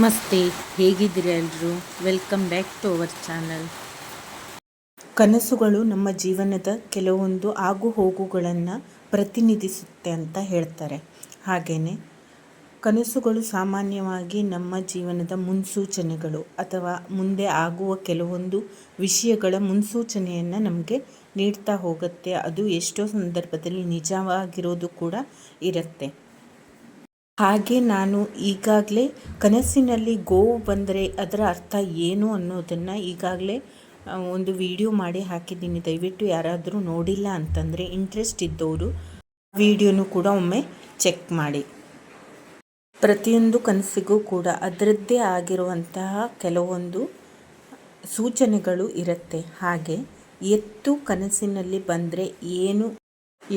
ನಮಸ್ತೆ, ಹೇಗಿದ್ದೀರಿ ಎಲ್ಲರೂ welcome back to our channel ಕನಸುಗಳು ನಮ್ಮ ಜೀವನದ ಕೆಲವೊಂದು ಆಗು ಹೋಗುಗಳನ್ನು ಪ್ರತಿನಿಧಿಸುತ್ತೆ ಅಂತ ಹೇಳ್ತಾರೆ. ಹಾಗೆಯೇ ಕನಸುಗಳು ಸಾಮಾನ್ಯವಾಗಿ ನಮ್ಮ ಜೀವನದ ಮುನ್ಸೂಚನೆಗಳು ಅಥವಾ ಮುಂದೆ ಆಗುವ ಕೆಲವೊಂದು ವಿಷಯಗಳ ಮುನ್ಸೂಚನೆಯನ್ನು ನಮಗೆ ನೀಡ್ತಾ ಹೋಗುತ್ತೆ. ಅದು ಎಷ್ಟೋ ಸಂದರ್ಭದಲ್ಲಿ ನಿಜವಾಗಿರೋದು ಕೂಡ ಇರುತ್ತೆ. ಹಾಗೆ ನಾನು ಈಗಾಗಲೇ ಕನಸಿನಲ್ಲಿ ಗೋವು ಬಂದರೆ ಅದರ ಅರ್ಥ ಏನು ಅನ್ನೋದನ್ನು ಈಗಾಗಲೇ ಒಂದು ವಿಡಿಯೋ ಮಾಡಿ ಹಾಕಿದ್ದೀನಿ. ದಯವಿಟ್ಟು ಯಾರಾದರೂ ನೋಡಿಲ್ಲ ಅಂತಂದರೆ ಇಂಟ್ರೆಸ್ಟ್ ಇದ್ದವರು ವಿಡಿಯೋನು ಕೂಡ ಒಮ್ಮೆ ಚೆಕ್ ಮಾಡಿ. ಪ್ರತಿಯೊಂದು ಕನಸಿಗೂ ಕೂಡ ಅದರದ್ದೇ ಆಗಿರುವಂತಹ ಕೆಲವೊಂದು ಸೂಚನೆಗಳು ಇರುತ್ತೆ. ಹಾಗೆ ಎತ್ತು ಕನಸಿನಲ್ಲಿ ಬಂದರೆ ಏನು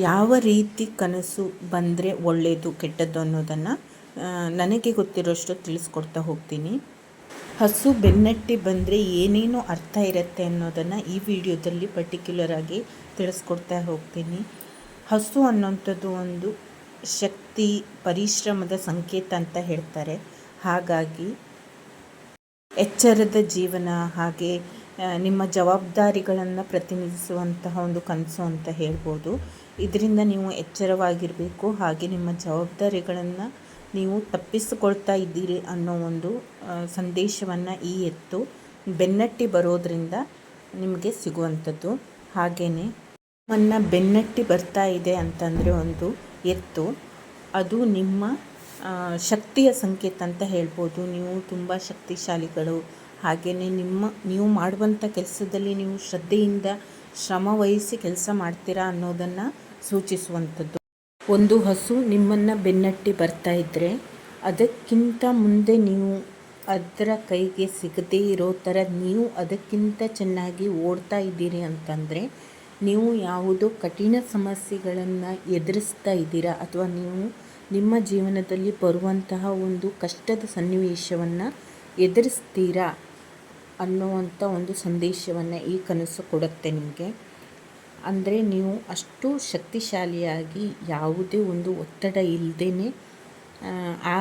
ಯಾವ ರೀತಿ ಕನಸು ಬಂದರೆ ಒಳ್ಳೆಯದು ಕೆಟ್ಟದ್ದು ಅನ್ನೋದನ್ನು ನನಗೆ ಗೊತ್ತಿರೋಷ್ಟು ತಿಳಿಸ್ಕೊಡ್ತಾ ಹೋಗ್ತೀನಿ. ಹಸು ಬೆನ್ನಟ್ಟಿ ಬಂದರೆ ಏನೇನು ಅರ್ಥ ಇರುತ್ತೆ ಅನ್ನೋದನ್ನು ಈ ವಿಡಿಯೋದಲ್ಲಿ ಪರ್ಟಿಕ್ಯುಲರ್ ಆಗಿ ತಿಳಿಸ್ಕೊಡ್ತಾ ಹೋಗ್ತೀನಿ. ಹಸು ಅನ್ನೋಂಥದ್ದು ಒಂದು ಶಕ್ತಿ, ಪರಿಶ್ರಮದ ಸಂಕೇತ ಅಂತ ಹೇಳ್ತಾರೆ. ಹಾಗಾಗಿ ಎಚ್ಚರದ ಜೀವನ ಹಾಗೆ ನಿಮ್ಮ ಜವಾಬ್ದಾರಿಗಳನ್ನು ಪ್ರತಿನಿಧಿಸುವಂತಹ ಒಂದು ಕನಸು ಅಂತ ಹೇಳ್ಬೋದು. ಇದರಿಂದ ನೀವು ಎಚ್ಚರವಾಗಿರಬೇಕು. ಹಾಗೆ ನಿಮ್ಮ ಜವಾಬ್ದಾರಿಗಳನ್ನು ನೀವು ತಪ್ಪಿಸಿಕೊಳ್ತಾ ಇದ್ದೀರಿ ಅನ್ನೋ ಒಂದು ಸಂದೇಶವನ್ನು ಈ ಎತ್ತು ಬೆನ್ನಟ್ಟಿ ಬರೋದರಿಂದ ನಿಮಗೆ ಸಿಗುವಂಥದ್ದು. ಹಾಗೆಯೇ ನಿಮ್ಮನ್ನು ಬೆನ್ನಟ್ಟಿ ಬರ್ತಾ ಇದೆ ಅಂತಂದರೆ ಒಂದು ಎತ್ತು. ಅದು ನಿಮ್ಮ ಶಕ್ತಿಯ ಸಂಕೇತ ಅಂತ ಹೇಳ್ಬೋದು. ನೀವು ತುಂಬ ಶಕ್ತಿಶಾಲಿಗಳು ಹಾಗೆಯೇ ನಿಮ್ಮ, ನೀವು ಮಾಡುವಂಥ ಕೆಲಸದಲ್ಲಿ ನೀವು ಶ್ರದ್ಧೆಯಿಂದ ಶ್ರಮ ವಹಿಸಿ ಕೆಲಸ ಮಾಡ್ತೀರಾ ಅನ್ನೋದನ್ನು ಸೂಚಿಸುವಂಥದ್ದು. ಒಂದು ಹಸು ನಿಮ್ಮನ್ನು ಬೆನ್ನಟ್ಟಿ ಬರ್ತಾ ಇದ್ದರೆ ಅದಕ್ಕಿಂತ ಮುಂದೆ ನೀವು ಅದರ ಕೈಗೆ ಸಿಗದೇ ಇರೋ ಥರ ನೀವು ಅದಕ್ಕಿಂತ ಚೆನ್ನಾಗಿ ಓಡ್ತಾ ಇದ್ದೀರಿ ಅಂತಂದರೆ ನೀವು ಯಾವುದೋ ಕಠಿಣ ಸಮಸ್ಯೆಗಳನ್ನು ಎದುರಿಸ್ತಾ ಇದ್ದೀರಾ ಅಥವಾ ನೀವು ನಿಮ್ಮ ಜೀವನದಲ್ಲಿ ಬರುವಂತಹ ಒಂದು ಕಷ್ಟದ ಸನ್ನಿವೇಶವನ್ನು ಎದುರಿಸ್ತೀರಾ ಅನ್ನುವಂಥ ಒಂದು ಸಂದೇಶವನ್ನು ಈ ಕನಸು ಕೊಡುತ್ತೆ ನಿಮಗೆ. ಅಂದರೆ ನೀವು ಅಷ್ಟು ಶಕ್ತಿಶಾಲಿಯಾಗಿ ಯಾವುದೇ ಒಂದು ಒತ್ತಡ ಇಲ್ಲದೇ ಆ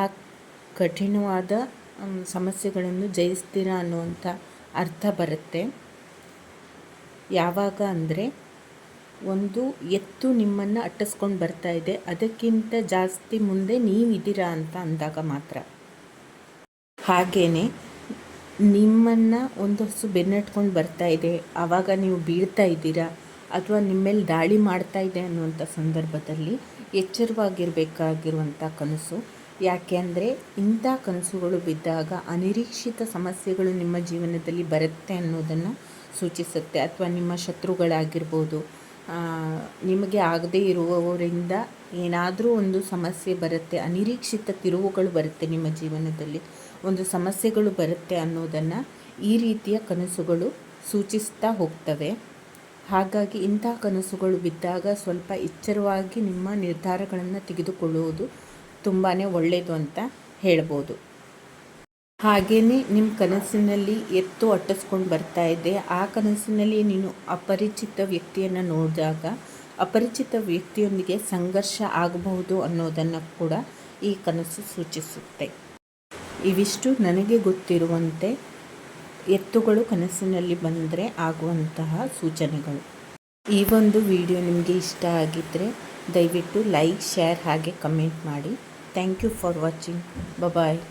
ಕಠಿಣವಾದ ಸಮಸ್ಯೆಗಳನ್ನು ಜಯಿಸ್ತೀರಾ ಅನ್ನುವಂಥ ಅರ್ಥ ಬರುತ್ತೆ. ಯಾವಾಗ ಅಂದರೆ ಒಂದು ಎತ್ತು ನಿಮ್ಮನ್ನು ಅಟ್ಟಿಸ್ಕೊಂಡು ಬರ್ತಾ ಇದೆ, ಅದಕ್ಕಿಂತ ಜಾಸ್ತಿ ಮುಂದೆ ನೀವಿದ್ದೀರಾ ಅಂತ ಅಂದಾಗ ಮಾತ್ರ. ಹಾಗೆಯೇ ನಿಮ್ಮನ್ನು ಒಂದು ಹಸು ಬೆನ್ನಟ್ಕೊಂಡು ಬರ್ತಾ ಇದೆ. ಆವಾಗ ನೀವು ಬೀಳ್ತಾ ಇದ್ದೀರಾ? ಅಥವಾ ನಿಮ್ಮ ಮೇಲೆ ದಾಳಿ ಮಾಡ್ತಾ ಇದೆ ಅನ್ನುವಂಥ ಸಂದರ್ಭದಲ್ಲಿ ಎಚ್ಚರವಾಗಿರಬೇಕಾಗಿರುವಂಥ ಕನಸು? ಯಾಕೆ ಅಂದರೆ ಇಂಥ ಕನಸುಗಳು ಬಿದ್ದಾಗ ಅನಿರೀಕ್ಷಿತ ಸಮಸ್ಯೆಗಳು ನಿಮ್ಮ ಜೀವನದಲ್ಲಿ ಬರುತ್ತೆ ಅನ್ನೋದನ್ನು ಸೂಚಿಸುತ್ತೆ. ಅಥವಾ ನಿಮ್ಮ ಶತ್ರುಗಳಾಗಿರ್ಬೋದು ನಿಮಗೆ ಆಗದೇ ಇರುವವರಿಂದ ಏನಾದರೂ ಒಂದು ಸಮಸ್ಯೆ ಬರುತ್ತೆ, ಅನಿರೀಕ್ಷಿತ ತಿರುವುಗಳು ಬರುತ್ತೆ ನಿಮ್ಮ ಜೀವನದಲ್ಲಿ. ಒಂದು ಸಮಸ್ಯೆಗಳು ಬರುತ್ತೆ ಅನ್ನೋದನ್ನು ಈ ರೀತಿಯ ಕನಸುಗಳು ಸೂಚಿಸ್ತಾ ಹೋಗ್ತವೆ. ಹಾಗಾಗಿ ಇಂತಹ ಕನಸುಗಳು ಬಿದ್ದಾಗ ಸ್ವಲ್ಪ ಎಚ್ಚರವಾಗಿ ನಿಮ್ಮ ನಿರ್ಧಾರಗಳನ್ನು ತೆಗೆದುಕೊಳ್ಳುವುದು ತುಂಬಾ ಒಳ್ಳೆಯದು ಅಂತ ಹೇಳ್ಬೋದು. ಹಾಗೆಯೇ ನಿಮ್ಮ ಕನಸಿನಲ್ಲಿ ಎತ್ತು ಅಟ್ಟಿಸ್ಕೊಂಡು ಬರ್ತಾ ಇದೆ ಆ ಕನಸಿನಲ್ಲಿ ನೀನು ಅಪರಿಚಿತ ವ್ಯಕ್ತಿಯನ್ನು ನೋಡಿದಾಗ, ಅಪರಿಚಿತ ವ್ಯಕ್ತಿಯೊಂದಿಗೆ ಸಂಘರ್ಷ ಆಗಬಹುದು ಅನ್ನೋದನ್ನು ಕೂಡ ಈ ಕನಸು ಸೂಚಿಸುತ್ತೆ. ಇವಿಷ್ಟು ನನಗೆ ಗೊತ್ತಿರುವಂತೆ ಎತ್ತುಗಳು ಕನಸಿನಲ್ಲಿ ಬಂದರೆ ಆಗುವಂತಹ ಸೂಚನೆಗಳು. ಈ ಒಂದು ವಿಡಿಯೋ ನಿಮಗೆ ಇಷ್ಟ ಆಗಿದ್ದರೆ ದಯವಿಟ್ಟು ಲೈಕ್, ಶೇರ್ ಹಾಗೆ ಕಮೆಂಟ್ ಮಾಡಿ. Thank you for watching. Bye